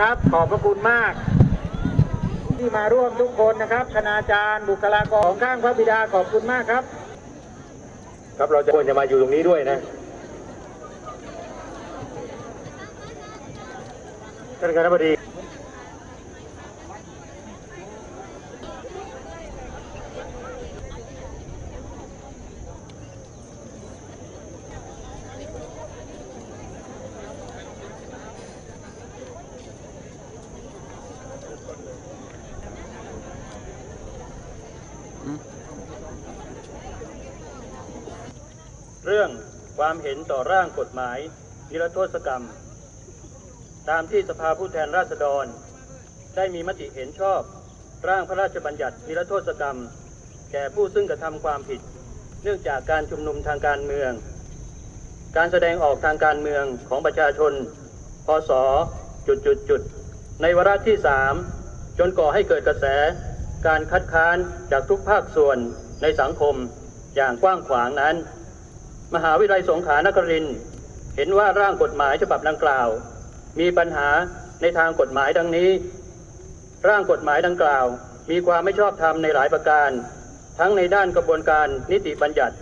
ครับ ขอบพระคุณมาก ที่มาร่วมทุกคนนะครับ คณาจารย์ บุคลากรของข้างพระบิดาขอบคุณมากครับ ครับเราจะควรจะมาอยู่ตรงนี้ด้วยนะท่านคณะบดี เรื่องความเห็นต่อร่างกฎหมาย นิรโทษกรรม ตามที่สภาผู้แทนราษฎร ได้มีมติเห็นชอบ ร่างพระราชบัญญัตินิรโทษกรรม แก่ผู้ซึ่งกระทำความผิด เนื่องจากการชุมนุมทางการเมือง การแสดงออกทางการเมืองของประชาชน พศจุดจุดจุดในวาระที่สามจนก่อให้เกิดกระแส การคัดค้านจากทุกภาคส่วนในสังคมอย่างกว้างขวางนั้น มหาวิทยาลัยสงขลานครินทร์เห็นว่าร่างกฎหมายฉบับดังกล่าว มีปัญหาในทางกฎหมายดังนี้ ร่างกฎหมายดังกล่าว มีความไม่ชอบธรรมในหลายประการ ทั้งในด้านกระบวนการนิติบัญญัติ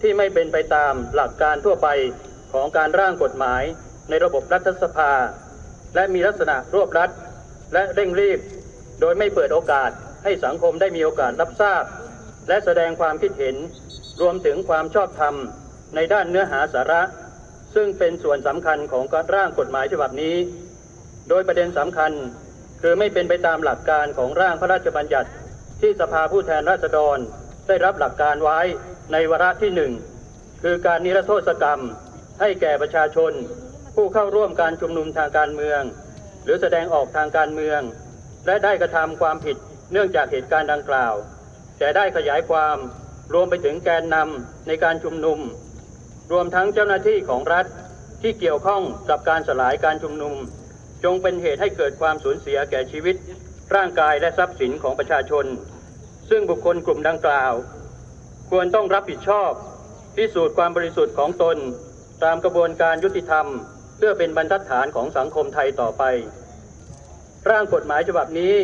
ที่ไม่เป็นไปตามหลักการทั่วไปของการร่างกฎหมายในระบบรัฐสภา และมีลักษณะรวบรัดและเร่งรีบ โดยไม่เปิดโอกาสให้สังคมได้มีโอกาสรับทราบ และแสดงความคิดเห็นรวมถึงความชอบธรรม ในด้านเนื้อหาสาระ ซึ่งเป็นส่วนสำคัญของการร่างกฎหมายฉบับนี้ โดยประเด็นสำคัญคือไม่เป็นไปตามหลักการของร่างพระราชบัญญัติ ที่สภาผู้แทนราษฎรได้รับหลักการไว้ในวาระที่หนึ่งคือการนิรโทษกรรม ให้แก่ประชาชน ผู้เข้าร่วมการชุมนุมทางการเมือง หรือแสดงออกทางการเมือง และได้กระทำความผิดเนื่องจากเหตุการณ์ดังกล่าว แต่ได้ขยายความรวมไปถึงแกนนำในการชุมนุม รวมทั้งเจ้าหน้าที่ของรัฐที่เกี่ยวข้องกับการสลายการชุมนุม จงเป็นเหตุให้เกิดความสูญเสียแก่ชีวิต ร่างกายและทรัพย์สินของประชาชน ซึ่งบุคคลกลุ่มดังกล่าว ควรต้องรับผิดชอบพิสูจน์ความบริสุทธิ์ของตน ตามกระบวนการยุติธรรม เพื่อเป็นบรรทัดฐานของสังคมไทยต่อไป ร่างกฎหมายฉบับนี้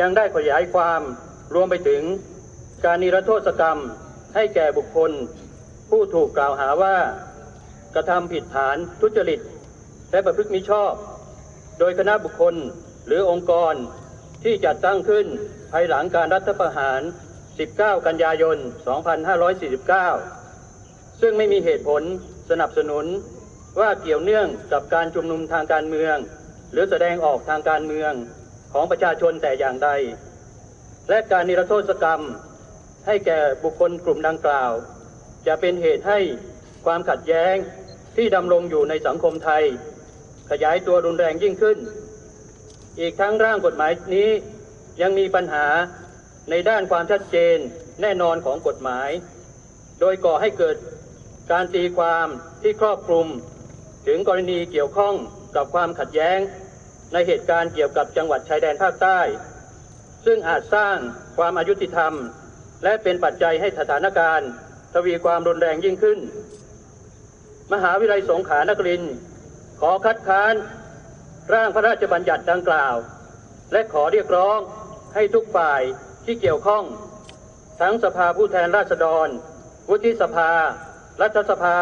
ยังได้ขยายความรวมไปถึงการนิรโทษกรรมให้แก่บุคคล ผู้ถูกกล่าวหาว่า กระทำผิดฐานทุจริต และประพฤติมิชอบ โดยคณะบุคคลหรือองค์กรที่จัดตั้งขึ้นภายหลังการรัฐประหาร 19 กันยายน 2549 ซึ่งไม่มีเหตุผลสนับสนุนว่าเกี่ยวเนื่องกับการชุมนุมทางการเมือง หรือแสดงออกทางการเมืองของประชาชนแต่อย่างใด และการนิรโทษกรรมให้แก่บุคคลกลุ่มดังกล่าว จะเป็นเหตุให้ความขัดแย้งที่ดำรงอยู่ในสังคมไทย ขยายตัวรุนแรงยิ่งขึ้น อีกทั้งร่างกฎหมายนี้ยังมีปัญหาในด้านความชัดเจนแน่นอนของกฎหมาย โดยก่อให้เกิดการตีความที่ครอบคลุม ถึงกรณีเกี่ยวข้องกับความขัดแย้ง ในเหตุการณ์เกี่ยวกับจังหวัดชายแดนภาคใต้ ซึ่งอาจสร้างความอายุติธรรม และเป็นปัจจัยให้สถานการณ์ ทวีความรุนแรงยิ่งขึ้น มหาวิทยาลัยสงขลานครินทร์ขอคัดค้านร่างพระราชบัญญัติดังกล่าว และขอเรียกร้องให้ทุกฝ่ายที่เกี่ยวข้อง ทั้งสภาผู้แทนราษฎร วุฒิสภา รัฐสภา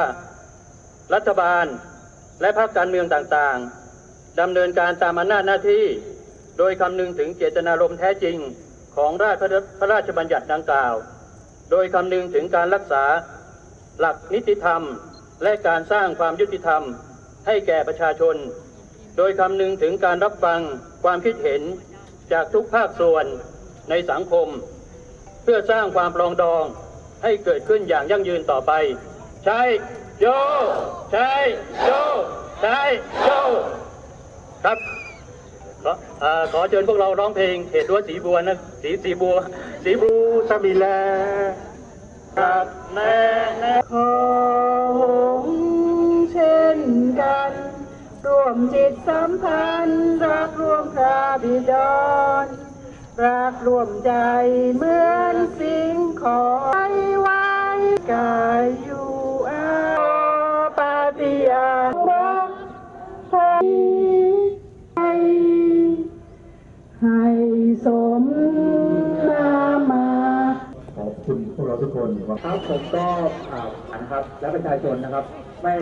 รัฐบาล และพรรคการเมืองต่างๆดำเนินการตามอำนาจหน้าที่ โดยคำนึงถึงเจตนารมณ์แท้จริงของราชพระราชบัญญัติดังกล่าว โดยคำนึงถึงการรักษาหลักนิติธรรม และการสร้างความยุติธรรม ให้แก่ประชาชน โดยคำนึงถึงการรับฟังความคิดเห็นจากทุกภาคส่วนในสังคม เพื่อสร้างความปรองดองให้เกิดขึ้นอย่างยั่งยืนต่อไป ใช่โย ใช่โย ใช่โยครับ ขอเอ่อขอเชิญพวกเราร้องเพลงเหตุรั้วสีบัวนะสีสีบัว สีบลูสมิแลครับแน่ของเช่นกัน ร่วมจิตสัมพันธ์รักร่วมพระบิดรรักร่วมใจเหมือนสิ่งของไว้ไว้กาย ทุกคนครับผมก็อ่านครับและประชาชนนะครับไม่